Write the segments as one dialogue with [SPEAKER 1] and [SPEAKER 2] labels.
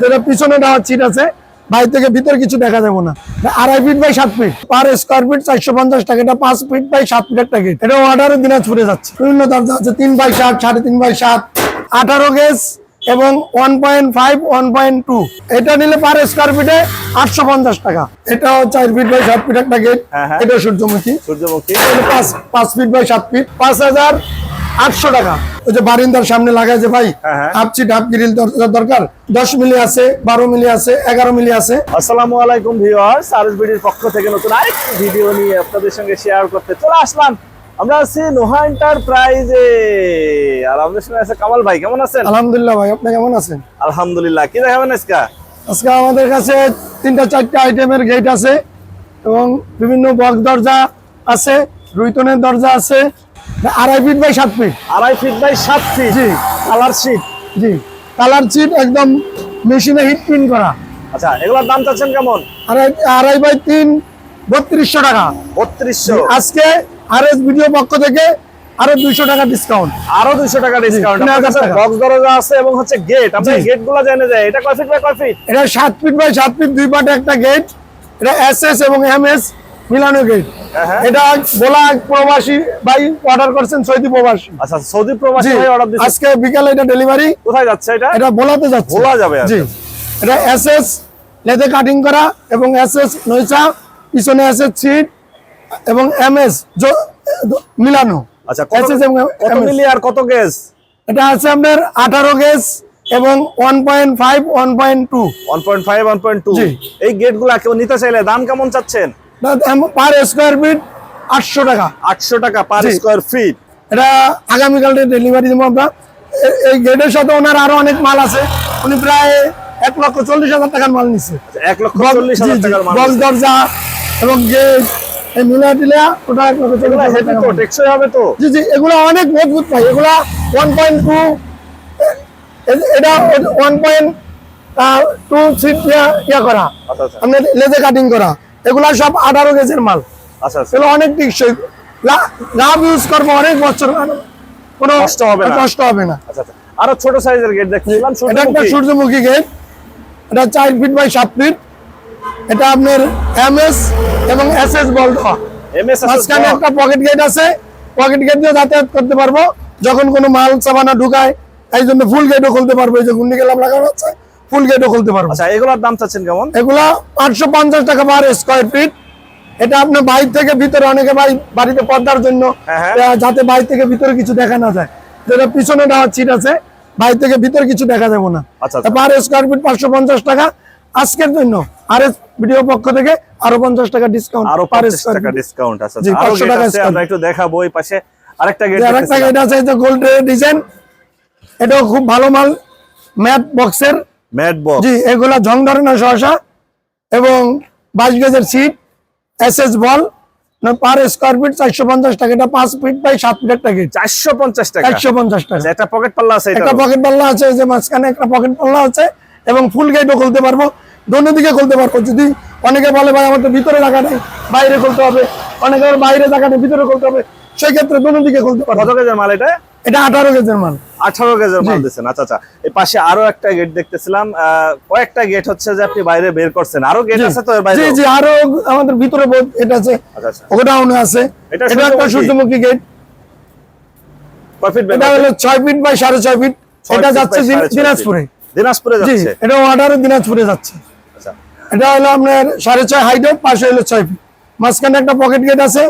[SPEAKER 1] যেটা পিছনে দেওয়ার সিট আছে বাইরে থেকে ভিতরে কিছু দেখা যাবে না। আড়াই ফিট বাই সাত ফিট পার স্কোয়ার ফিট চারশো পঞ্চাশ টাকা এটা পাঁচ ফিট বাই সাত ফিট একটা গেট এটা অর্ডারে দিনাজপুরে যাচ্ছে। বিভিন্ন দরজা আছে তিন বাই সাত সাড়ে তিন বাই সাত। আঠারো গেজ এবং one point five one point two এটা নিলে পার স্কোয়ার ফিটে আটশো পঞ্চাশ টাকা। এটাও চার ফিট বাই সাত ফিট একটা গেট
[SPEAKER 2] হ্যাঁ, হ্যাঁ।
[SPEAKER 1] এটা সূর্যমুখী।
[SPEAKER 2] সূর্যমুখী।
[SPEAKER 1] পাঁচ পাঁচ ফিট বাই সাত ফিট পাঁচ হাজার আটশো টাকা। ওই যে বারিন্দার সামনে লাগায় যে ভাই
[SPEAKER 2] হ্যাঁ, হ্যাঁ।
[SPEAKER 1] চিট হাফ গ্রিল দরকার। দশ মিলি আছে বারো মিলি আছে এগারো মিলি আছে।
[SPEAKER 2] আসসালামু আলাইকুম বিডির পক্ষ থেকে নতুন আরেকটি ভিডিও নিয়ে আপনাদের সঙ্গে শেয়ার করতে চলে আসলাম। আমরা আছি নোহা এন্টারপ্রাইজে আর আমাদের সঙ্গে আছে কামাল ভাই কেমন আছেন?
[SPEAKER 1] আলহামদুলিল্লাহ ভাই আপনি কেমন আছেন?
[SPEAKER 2] আলহামদুলিল্লাহ। কি দেখাবেন আজকে?
[SPEAKER 1] আজকে আমাদের কাছে তিনটা চারটা আইটেমের গেট আছে এবং বিভিন্ন বক্স দরজা আছে রুইতনের দরজা আছে আড়াই ফিট বাই সাত ফিট
[SPEAKER 2] আড়াই ফিট বাই সাত ফিট
[SPEAKER 1] জি।
[SPEAKER 2] কালার শিট
[SPEAKER 1] জি। কালার চিট একদম মেশিনে হিট প্রিন্ট করা।
[SPEAKER 2] আচ্ছা এগুলোর দাম চাচ্ছেন কেমন?
[SPEAKER 1] আড়াই আড়াই বাই তিন বত্রিশশো টাকা।
[SPEAKER 2] বত্রিশশো।
[SPEAKER 1] আজকে আর এস ভিডিও পক্ষ থেকে আরও দুইশো টাকা ডিসকাউন্ট
[SPEAKER 2] আরও দুইশো টাকা ডিসকাউন্ট বক্স দরজা আছে এবং হচ্ছে গেট আপনি। গেটগুলো জেনে যায়। এটা কয় ফিট বাই কয় ফিট
[SPEAKER 1] এটা সাত ফিট বাই সাত ফিট দুই পাটে একটা গেট এটা এস এস এবং এম এস মিলানো গেট। এটা বলা এক প্রবাসী ভাই অর্ডার করছেন সৌদি প্রবাসী।
[SPEAKER 2] আচ্ছা সৌদি প্রবাসী ভাই অর্ডার দিচ্ছে
[SPEAKER 1] আজকে বিকালে এটা ডেলিভারি
[SPEAKER 2] কোথায় যাচ্ছে এটা?
[SPEAKER 1] এটা বলাতে যাচ্ছে।
[SPEAKER 2] ভোলা যাবে
[SPEAKER 1] জি এটা এস এস লেদে কাটিং করা এবং এস এস নৈচা পিছনে এস এস সিট এবং এম এস মিলানো।
[SPEAKER 2] আচ্ছা কত কত মিলি আর কত গেজ
[SPEAKER 1] এটা আছে আপনার আঠারো গেজ এবং one point five one point two
[SPEAKER 2] 1.5 1.2
[SPEAKER 1] জি।
[SPEAKER 2] এই গেটগুলো কেউ নিতে চাইলে দাম কেমন চাচ্ছেন?
[SPEAKER 1] পার স্কোয়ার ফিট আটশো টাকা।
[SPEAKER 2] 800 টাকা পার। স্কয়ার ফিট
[SPEAKER 1] এটা আগামীকালকে ডেলিভারি দেবো আমরা। এই গেটের সাথে ওনার আরও অনেক মাল আছে। উনি প্রায় এক লক্ষ চল্লিশ হাজার টাকার মাল নিচ্ছে
[SPEAKER 2] 1 লক্ষ 40 হাজার টাকার মাল
[SPEAKER 1] বক্স দরজা এবং গেট এই মিলা টিলা ওটা এক লক্ষ চল্লিশ হাজার টাকা
[SPEAKER 2] তো
[SPEAKER 1] মাল।
[SPEAKER 2] টেকসই হবে তো?
[SPEAKER 1] জি জি এগুলো অনেক মজবুত ভাই। এগুলা ওয়ান পয়েন্ট টু এটা ওয়ান পয়েন্ট টু সিট ইয়া করা। আপনার লেজে কাটিং করা। এগুলা সব আঠারো গেজের মাল।
[SPEAKER 2] আচ্ছা আচ্ছা।
[SPEAKER 1] এগুলো অনেক টিকসই লাভ ইউজ করব অনেক বছর। কোনো
[SPEAKER 2] কষ্ট হবে না।
[SPEAKER 1] কষ্ট হবে না।
[SPEAKER 2] আচ্ছা আচ্ছা। আরও ছোট সাইজের গেট দেখছিলাম
[SPEAKER 1] এটা একটা সূর্যমুখী গেট এটা চার ফিট বাই সাত ফিট এটা আপনার এম এস এবং এস এস বল মাঝখানে একটা পকেট গেট আছে। পকেট গেট দিয়ে যাতায়াত করতে পারব। যখন কোনো মাল সামানা ঢুকায় এই জন্য ফুল গেটও খুলতে পারব। এই যে গুন্ডি গেলাম লাগানো আছে। ফুল গেটও খুলতে পারব।
[SPEAKER 2] আচ্ছা এগুলোর দাম চাচ্ছেন কেমন?
[SPEAKER 1] এগুলা পাঁচশো পঞ্চাশ টাকা পার স্কোয়ার ফিট এটা আপনার বাইর থেকে ভিতরে অনেকে ভাই বাড়িতে পর্দার জন্য
[SPEAKER 2] হ্যাঁ, হ্যাঁ।
[SPEAKER 1] যাতে বাইর থেকে ভিতরে কিছু দেখা না যায়। যেটা পিছনে দেওয়ার সিট আছে বাইর থেকে ভিতরে কিছু দেখা যাবে না।
[SPEAKER 2] আচ্ছা, আচ্ছা।
[SPEAKER 1] পার স্কোয়ার ফিট পাঁচশো পঞ্চাশ টাকা। আজকের জন্য আর এস ভিডিও পক্ষ থেকে আরও পঞ্চাশ টাকা ডিসকাউন্ট
[SPEAKER 2] আরও
[SPEAKER 1] পার
[SPEAKER 2] 50
[SPEAKER 1] স্কোয়ার
[SPEAKER 2] টাকা ডিসকাউন্ট আছে
[SPEAKER 1] জি,
[SPEAKER 2] আচ্ছা, আরও
[SPEAKER 1] টাকা
[SPEAKER 2] আমরা একটু দেখাবো এই পাশে। আরেকটা গেট
[SPEAKER 1] আরেকটা গেট আছে যে গোল্ড ডিজাইন এটাও খুব ভালো মাল। ম্যাট বক্সের
[SPEAKER 2] ম্যাট বক্স।
[SPEAKER 1] জি এগুলা ঝং ধরে না সহসা এবং বাইশ গেজের সিট এস এস বল পার স্কোয়ার ফিট চারশো পঞ্চাশ টাকা। এটা পাঁচ ফিট বাই সাত ফিট একটা গেট
[SPEAKER 2] 450 টাকা।
[SPEAKER 1] একশো পঞ্চাশ টাকা।
[SPEAKER 2] আচ্ছা, একটা পকেট পাল্লা আছে
[SPEAKER 1] একটা পকেট পাল্লা আছে যে মাঝখানে একটা পকেট পাল্লা আছে এবং ফুল গেটও খুলতে পারব। দোনো দিকে খুলতে পারব। যদি অনেকে বলে ভাই আমার তো ভিতরে জায়গা নেই বাইরে খুলতে হবে। অনেকে বাইরে জায়গা নেই ভিতরে খুলতে হবে। সেই ক্ষেত্রে দোনো দিকে খুলতে পারব।
[SPEAKER 2] কত গেজের মাল এটা?
[SPEAKER 1] এটা আঠারো গেজের মাল।
[SPEAKER 2] আঠারো গেজের মাল আচ্ছা আচ্ছা। এই পাশে আরও একটা গেট দেখতেছিলাম। কয়েকটা গেট হচ্ছে যে আপনি বাইরে বের করছেন। আরও গেট আছে তো এর বাইরে
[SPEAKER 1] জি জি আরও আমাদের ভিতরে বহুত এটা আছে।
[SPEAKER 2] আচ্ছা আচ্ছা।
[SPEAKER 1] আছে।
[SPEAKER 2] এটা
[SPEAKER 1] একটা
[SPEAKER 2] সূর্যমুখী?
[SPEAKER 1] গেট
[SPEAKER 2] কয় ফিট
[SPEAKER 1] এটা হলো ছয় ফিট বাই সাড়ে ছয় ফিট এটা যাচ্ছে দিনাজপুরে।
[SPEAKER 2] দিনাজপুরে যাচ্ছে?
[SPEAKER 1] এটা অর্ডারে দিনাজপুরে যাচ্ছে।
[SPEAKER 2] আচ্ছা।
[SPEAKER 1] এটা হলো আপনার সাড়ে ছয় হাইটের পাশে হলো ফিট মাঝখানে একটা পকেট গেট আছে।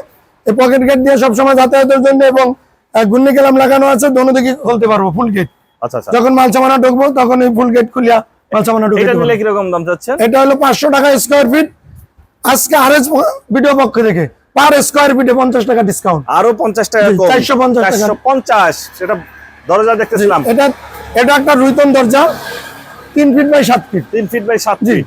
[SPEAKER 1] এই পকেট গেট দিয়ে সবসময় যাতায়াতের জন্য এবং গুন্ডি গেলাম লাগানো আছে দোনো দিকে খুলতে পারব ফুল গেট
[SPEAKER 2] আচ্ছা আচ্ছা।
[SPEAKER 1] যখন মাল সামানা ঢুকবো তখন এই ফুল গেট খুলিয়া মাল সামানা ঢুকে
[SPEAKER 2] এটা নিলে। কীরকম দাম যাচ্ছে
[SPEAKER 1] এটা হলো পাঁচশো টাকা স্কোয়ার ফিট আজকে আর এস ভিডিও পক্ষ থেকে পার স্কোয়ার ফিটে পঞ্চাশ টাকা ডিসকাউন্ট
[SPEAKER 2] আরও পঞ্চাশ টাকা
[SPEAKER 1] জি,
[SPEAKER 2] কম
[SPEAKER 1] 450 টাকা।
[SPEAKER 2] চারশো পঞ্চাশ সেটা দরজা দেখতেছিলাম।
[SPEAKER 1] এটা এটা একটা রুইতন দরজা তিন ফিট বাই সাত ফিট
[SPEAKER 2] তিন ফিট বাই সাত ফিট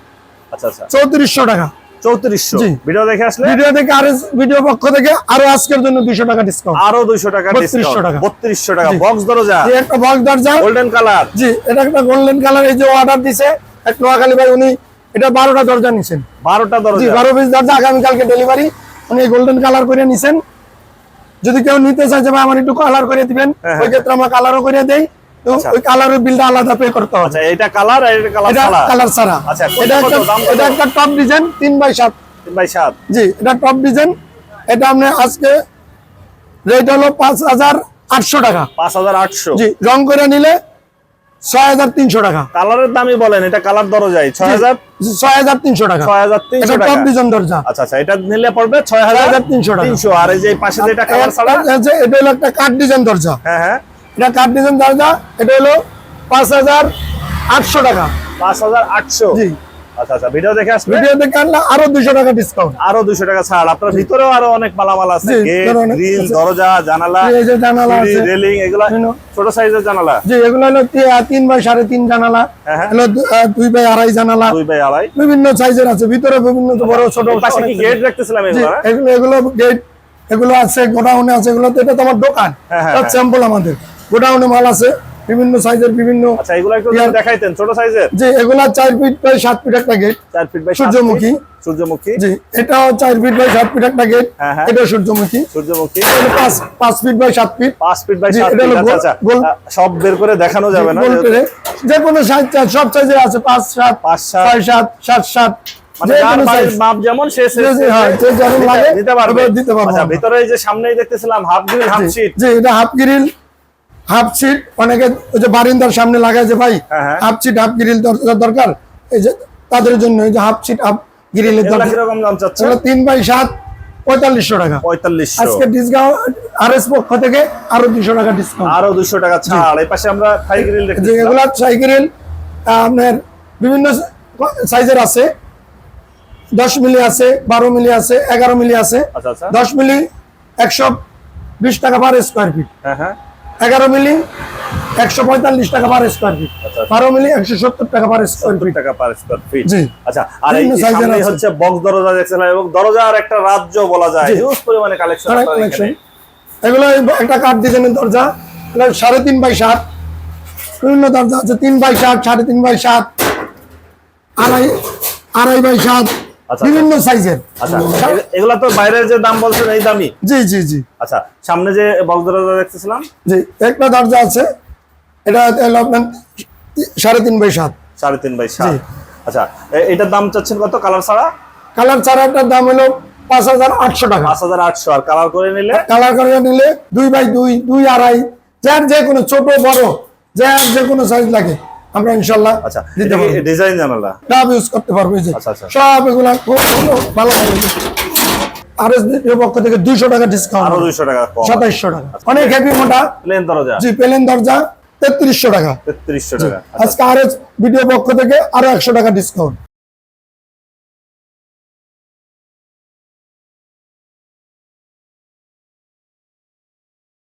[SPEAKER 2] আচ্ছা আচ্ছা।
[SPEAKER 1] চৌত্রিশশো টাকা।
[SPEAKER 2] চৌত্রিশশো। ভিডিও দেখে আসলে
[SPEAKER 1] ভিডিও থেকে আর ভিডিও পক্ষ থেকে আরও আজকের জন্য দুইশো টাকা ডিসকাউন্ট
[SPEAKER 2] আরও দুইশো টাকা
[SPEAKER 1] 3200 টাকা।
[SPEAKER 2] বত্রিশশো টাকা। বক্স দরজা।
[SPEAKER 1] একটা বক্স দরজা।
[SPEAKER 2] গোল্ডেন কালার
[SPEAKER 1] জি এটা একটা গোল্ডেন কালার এই যে অর্ডার দিছে এক নোয়াখালী ভাই উনি এটা বারোটা দরজা নিছেন।
[SPEAKER 2] বারোটা দরজা।
[SPEAKER 1] বারো পিস দরজা আগামীকালকে ডেলিভারি উনি গোল্ডেন কালার করে নিছেন। যদি কেউ নিতে চায় যে ভাই আমার একটু কালার করে দিবেন
[SPEAKER 2] হ্যাঁ,
[SPEAKER 1] ওই ক্ষেত্রে আমরা কালারও করে দেই।
[SPEAKER 2] আচ্ছা।
[SPEAKER 1] ওই কালারের বিলটা আলাদা পে করতে হবে।
[SPEAKER 2] আচ্ছা এটা কালার আর এটা কালার ছাড়া?
[SPEAKER 1] কালার ছাড়া।
[SPEAKER 2] আচ্ছা,
[SPEAKER 1] এটা একটা এটা একটা টপ ডিজাইন তিন বাই সাত।
[SPEAKER 2] তিন বাই সাত।
[SPEAKER 1] জি এটা টপ ডিজাইন এটা আপনি আজকে রেট হলো পাঁচ হাজার আটশো টাকা।
[SPEAKER 2] পাঁচ হাজার আটশো।
[SPEAKER 1] জি রং করে নিলে ছয় হাজার তিনশো টাকা।
[SPEAKER 2] কালারের দামই বলেন এটা কালার দরজাই
[SPEAKER 1] টাকা। টপ ডিজাইন দরজা।
[SPEAKER 2] আচ্ছা আচ্ছা এটা নিলে পড়বে ছয় হাজার
[SPEAKER 1] 6,300 টাকা।
[SPEAKER 2] আর এই যে পাশে যেটা কালার ছাড়া
[SPEAKER 1] এটা হলো একটা ডিজাইন দরজা।
[SPEAKER 2] হ্যাঁ হ্যাঁ।
[SPEAKER 1] এটা কাঠ ডিজাইন দরজা এটা হলো পাঁচ হাজার আটশো টাকা।
[SPEAKER 2] পাঁচ হাজার আটশো?
[SPEAKER 1] জি।
[SPEAKER 2] আচ্ছা আচ্ছা ভিডিও দেখে আসবে?
[SPEAKER 1] ভিডিও দেখে আনলে আরও দুশো টাকা ডিসকাউন্ট
[SPEAKER 2] আরও দুশো টাকা ছাড়। আপনার ভিতরেও আরও অনেক মালামাল আছে।
[SPEAKER 1] জি,
[SPEAKER 2] গেট
[SPEAKER 1] ভিতরে অনেক
[SPEAKER 2] গ্রিল দরজা জানালা
[SPEAKER 1] এই যে জানালা আছে।
[SPEAKER 2] রেলিং এগুলা
[SPEAKER 1] বিভিন্ন।
[SPEAKER 2] ছোট সাইজের জানালা?
[SPEAKER 1] জি এগুলো হলো তি- বাই সাড়ে তিন জানালা। হলো দু- বাই আড়াই জানালা।
[SPEAKER 2] দুই বাই আড়াই।
[SPEAKER 1] বিভিন্ন সাইজের আছে। ভিতরে বিভিন্ন বড় ছোট
[SPEAKER 2] পাশে কি গেট রাখতেছিলাম এগুলো হ্যাঁ?
[SPEAKER 1] এগুলো এগুলো গেট এগুলো আছে গোডাউনে আছে এগুলো তো এটা তোমার দোকান।
[SPEAKER 2] হ্যাঁ, হ্যাঁ।
[SPEAKER 1] স্যাম্পল আমাদের। গোডাউনে মাল আছে বিভিন্ন সাইজের বিভিন্ন
[SPEAKER 2] আচ্ছা এগুলো একটু দেখাইতেন ছোট সাইজের
[SPEAKER 1] যে এগুলা চার ফিট বাই সাত ফিট একটা গেট
[SPEAKER 2] চার ফিট বাই
[SPEAKER 1] সূর্যমুখী।
[SPEAKER 2] সূর্যমুখী।
[SPEAKER 1] জি এটাও চার ফিট বাই সাত ফিট একটা গেট। এটা সূর্যমুখী।
[SPEAKER 2] সূর্যমুখী।
[SPEAKER 1] এটা পাঁচ পাঁচ ফিট বাই সাত ফিট
[SPEAKER 2] পাঁচ ফিট বাই
[SPEAKER 1] জি,
[SPEAKER 2] ফিট আচ্ছা
[SPEAKER 1] গোল- গোল-
[SPEAKER 2] আহ, সব বের করে দেখানো যাবে না
[SPEAKER 1] গোল
[SPEAKER 2] যেহেতু-
[SPEAKER 1] করে। যে কোনো সাইজ সব সাইজের আছে। পাঁচ সাত
[SPEAKER 2] পাঁচ, সাত।
[SPEAKER 1] ছয় সাত সাত সাত।
[SPEAKER 2] মানে
[SPEAKER 1] যে
[SPEAKER 2] যার
[SPEAKER 1] কোনো
[SPEAKER 2] বাড়ির
[SPEAKER 1] size।
[SPEAKER 2] মাপ যেমন সে সে-
[SPEAKER 1] জি, জি, হ্যাঁ, যে যেমন
[SPEAKER 2] দিতে- পারবে।
[SPEAKER 1] ওভাবে দিতে পারব
[SPEAKER 2] আচ্ছা
[SPEAKER 1] আমরা।
[SPEAKER 2] ভিতরে এই যে সামনেই দেখতেছিলাম হাফ গ্রিল হাফ শীট
[SPEAKER 1] যে এটা হাফ গ্রিল হাফ সিট অনেকে ওই যে বারিন্দার সামনে লাগায় যে ভাই
[SPEAKER 2] হ্যাঁ, হ্যাঁ।
[SPEAKER 1] হাফ সিট হাফ গ্রিল দরকার? এই যে তাদের জন্য এই যে হাফ সিট হাফ গ্রিলের দরকার। তিন বাই সাত পঁয়তাল্লিশশো টাকা। আজকে ডিসকাউন্ট আর এস পক্ষ থেকে আরও দুশো টাকা ডিসকাউন্ট।
[SPEAKER 2] আরও দুশো টাকা ছাড়। এই পাশে আমরা
[SPEAKER 1] সাইকেল আপনার বিভিন্ন সাইজের আছে। দশ মিলি আছে বারো মিলি আছে এগারো মিলি আছে।
[SPEAKER 2] আচ্ছা আচ্ছা।
[SPEAKER 1] দশ মিলি একশো বিশ টাকা পার স্কোয়ার ফিট।
[SPEAKER 2] হ্যাঁ হ্যাঁ।
[SPEAKER 1] এগারো মিলি একশো পঁয়তাল্লিশ টাকা পার স্কোয়ার ফিট। বারো মিলি একশো সত্তর টাকা পার স্কোয়ার ফিট
[SPEAKER 2] টাকা পার স্কোয়ার ফিট
[SPEAKER 1] জি।
[SPEAKER 2] আচ্ছা আর এই। হচ্ছে বক্স দরজা দেখছিলাম এবং দরজার একটা রাজ্য বলা যায়। হিউজ পরিমাণে কালেকশন
[SPEAKER 1] এগুলো একটা কাঠ ডিজাইনের দরজা। সাড়ে তিন বাই সাত। বিভিন্ন দরজা আছে তিন বাই সাত সাড়ে তিন বাই সাত। আড়াই আড়াই বাই সাত। বিভিন্ন সাইজের।
[SPEAKER 2] আচ্ছা এগুলা তো বাইরের যে দাম বলছেন এই দামই?
[SPEAKER 1] জি জি জি।
[SPEAKER 2] আচ্ছা সামনে যে বক্স দরজা দেখতেছিলাম?
[SPEAKER 1] জি একটা দরজা আছে। এটা সাড়ে তিন বাই সাত।
[SPEAKER 2] সাড়ে তিন বাই সাত। আচ্ছা এটার দাম চাচ্ছেন কত কালার ছাড়া?
[SPEAKER 1] কালার চারাটার দাম হলো পাঁচ হাজার আটশো টাকা।
[SPEAKER 2] পাঁচ হাজার আটশো আর কালার করে নিলে?
[SPEAKER 1] কালার করে নিলে দুই বাই দুই দুই আড়াই যার যে কোনো ছোট বড় যার যে কোনো সাইজ লাগে। আমরা ইনশাল্লাহ
[SPEAKER 2] আচ্ছা ডিজাইন জানালা?
[SPEAKER 1] সব ইউজ করতে পারব
[SPEAKER 2] আচ্ছা, আচ্ছা।
[SPEAKER 1] সব এগুলা খুব ভালো আর এস পক্ষ থেকে দুইশো টাকা আরও
[SPEAKER 2] দুইশো টাকা
[SPEAKER 1] সাতাইশশো টাকা। অনেক হ্যাপি মোটা
[SPEAKER 2] প্লেন দরজা?
[SPEAKER 1] জি পেলেন দরজা তেত্রিশশো টাকা।
[SPEAKER 2] তেত্রিশশো টাকা। আচ্ছা,
[SPEAKER 1] আজকে আর এস ভিডিও পক্ষ থেকে আরও একশো টাকা ডিসকাউন্ট